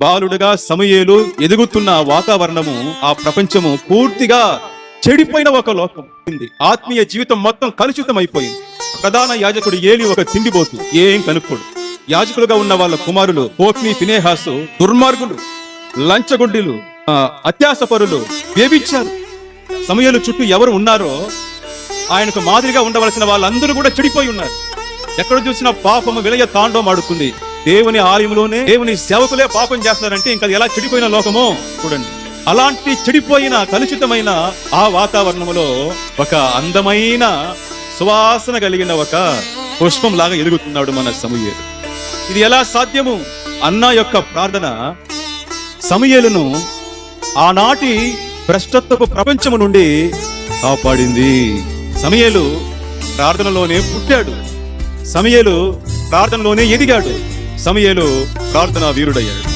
బాలుడుగా సమయేలు ఎదుగుతున్న వాతావరణము ఆ ప్రపంచము పూర్తిగా చెడిపోయిన ఒక లోకం. ఉంది. ఆత్మీయ జీవితం మొత్తం కలుషితం అయిపోయింది ప్రధాన యాజకుడు ఏలి ఒక తిండిపోతు ఏం కనుక్కోడు. యాజకులుగా ఉన్న వాళ్ళ కుమారులు పోక్ని పినేహాసు దుర్మార్గులు లంచగొడ్డిలు అత్యాసపరులు వేపించారు సమయంలో చుట్టూ ఎవరు ఉన్నారో ఆయనకు మాదిరిగా ఉండవలసిన వాళ్ళందరూ కూడా చెడిపోయి ఉన్నారు. ఎక్కడ చూసినా పాపము విలయ తాండవం ఆడుతుంది దేవుని ఆలయంలోనే దేవుని సేవకులే పాపం చేస్తున్నారంటే ఇంకా ఎలా చెడిపోయిన లోకమో చూడండి. అలాంటి చెడిపోయిన కలుషితమైన ఆ వాతావరణంలో ఒక అందమైన సువాసన కలిగిన ఒక పుష్పం లాగా ఎదుగుతున్నాడు మన సమయలు. ఇది ఎలా సాధ్యము? అన్న యొక్క ప్రార్థన సమయలను ఆనాటి భ్రష్టత్వపు ప్రపంచము నుండి కాపాడింది. సమయలు ప్రార్థనలోనే పుట్టాడు. సమయలు ప్రార్థనలోనే ఎదిగాడు. సమయలు ప్రార్థనా వీరుడయ్యాడు.